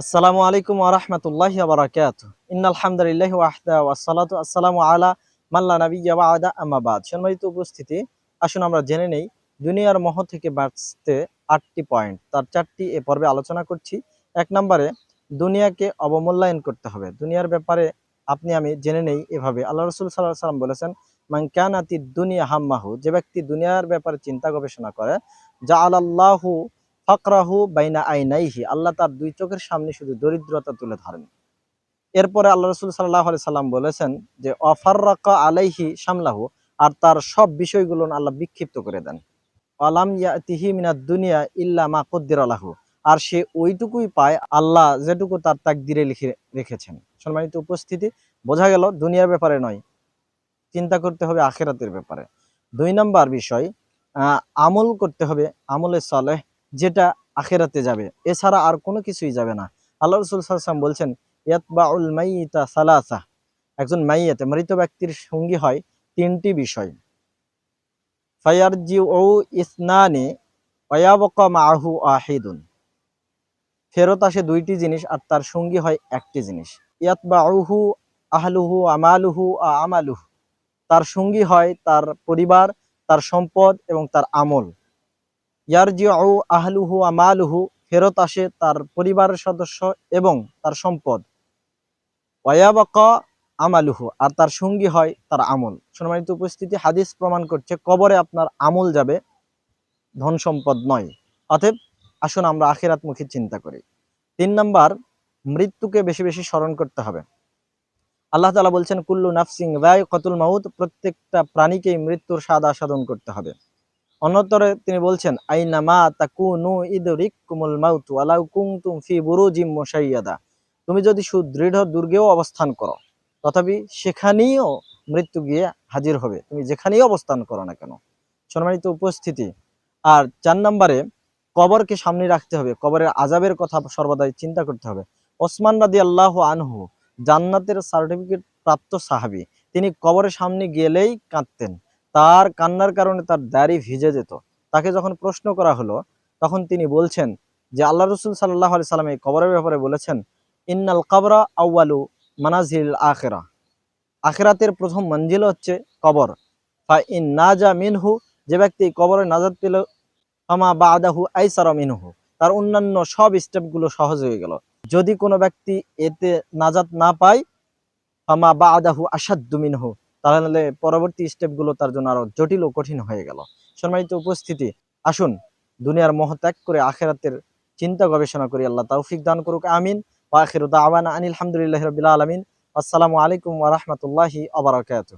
আসসালামু আলাইকুম ওরহমতুল্লাহ বারাকাত ইন্নালহামদুলিল্লাহ ওয়াহদা ওয়াসালাতু আসসালামু আলা মাল্লা নবী আদা আমাবাদ সম্মানিত উপস্থিতি, আসুন আমরা জেনে নেই দুনিয়ার মহ থেকে বাঁচতে আটটি পয়েন্ট। তার চারটি এ পর্বে আলোচনা করছি। এক নম্বরে, দুনিয়াকে অবমূল্যায়ন করতে হবে। দুনিয়ার ব্যাপারে আপনি, আমি জেনে নেই এভাবে। আল্লাহ রসুল সাল্লাহ সাল্লাম বলেছেন মাংকানাতি দুনিয়া হাম্মাহু যে ব্যক্তি দুনিয়ার ব্যাপারে চিন্তা গবেষণা করে যা আল্লাহু ফকরাহু বাইনা আইনাইহি, আল্লাহ তার দুই চোখের সামনে শুধু দরিদ্রতা তুলে ধরেন। এরপরে আল্লাহ রসুল সাল্লাহ সাল্লাম বলেছেন যে, অফাররাকা আলাইহি সামলাহু আর তার সব বিষয়গুলো আল্লাহ বিক্ষিপ্ত করে দেন। আলাম ইয়াতিহি মিনাদ দুনিয়া ইল্লা মা কদ্দির আলাহু আর সে ওইটুকুই পায় আল্লাহ যেটুকু তার তাক তাকদিরে লিখে রেখেছেন। সম্মানিত উপস্থিতি, বোঝা গেল দুনিয়ার ব্যাপারে নয়, চিন্তা করতে হবে আখেরাতের ব্যাপারে। দুই নম্বর বিষয় আমল করতে হবে আমলে সালেহ যেটা আখেরাতে যাবে। এছাড়া আর কোনো কিছুই যাবে না। আল্লাহ রসুল সাল্লাম বলছেন, ইয়াতবাউল মাইতা সালাসা। একজন মাইয়াতে, মৃত ব্যক্তির সঙ্গী হয় তিনটি বিষয়। ফায়ারজি ও ইসনানে মাহু আহিদুন। ফেরত আসে দুইটি জিনিস আর তার সঙ্গী হয় একটি জিনিস। ইয়াতবাউহু আহলুহু আমালুহু। আ তার সঙ্গী হয় তার পরিবার, তার সম্পদ এবং তার আমল। আহলুহু আমালুহু ফেরত আসে তার পরিবারের সদস্য এবং তার সম্পদ। ওয়াবাকা আমালুহু, আর তার সঙ্গী হয় তার আমল। সম্মানিত উপস্থিতি, হাদিস প্রমাণ করছে কবরে আপনার আমল যাবে, ধন সম্পদ নয়। অতএব আসুন আমরা আখিরাতমুখী চিন্তা করি। তিন নাম্বার, মৃত্যুকে বেশি বেশি স্মরণ করতে হবে। আল্লাহ তালা বলছেন, কুল্লু নাফসিং রায় কতুল মাউত, প্রত্যেকটা প্রাণীকেই মৃত্যুর স্বাদ আস্বাদন করতে হবে। অন্যতরে তিনি বলছেন, আইনামা তাকুনু ইদরিকুমুল মাউতু আলাউ কুনতুম ফি বুরু জিম মুশাইয়াদা। তুমি যদি সুদৃঢ় দুর্গেও অবস্থান করো, তথাপি সেখানেও মৃত্যু গিয়ে হাজির হবে। তুমি যেখানেই অবস্থান করো না কেন? সম্মানিত উপস্থিতি, আর চার নম্বরে কবরকে সামনে রাখতে হবে। কবরের আজাবের কথা সর্বদাই চিন্তা করতে হবে। ওসমান রাদি আল্লাহ আনহু জান্নাতের সার্টিফিকেট প্রাপ্ত সাহাবি। তিনি কবরের সামনে গেলেই কাঁদতেন। তার কান্নার কারণে তার দাড়ি ভিজে যেত। তাকে যখন প্রশ্ন করা হলো, তখন তিনি বলছেন যে আল্লাহ রসুল সাল্লাহ আলি সাল্লাম এই কবরের ব্যাপারে বলেছেন, ইন্নাল কবরা আউয়ালু মানাজিল আখেরা। আখেরাতের প্রথম মঞ্জিল হচ্ছে কবর। ফা ইন নাজা মিনহু, যে ব্যক্তি কবরে নাজাদ পেল, ফামা বা আদাহু আইসারা মিনহু। তার অন্যান্য সব স্টেপগুলো সহজ হয়ে গেল। যদি কোনো ব্যক্তি এতে নাজাত না পায়, ফামা বা আদাহু আসাদ্দু মিনহু। তাহলে পরবর্তী স্টেপগুলো তার জন্য আরও জটিল ও কঠিন হয়ে গেল। সম্মানিত উপস্থিতি, আসুন দুনিয়ার মহত্যাগ করে আখেরাতের চিন্তা গবেষণা করি। আল্লাহ তৌফিক দান করুক, আমিন। ওয়াখির আখিরু দাওয়ানা আনিল হামদুলিল্লাহি রবিল আলামিন। আসসালামু আলাইকুম ওরহমতুল্লাহি আবরকাত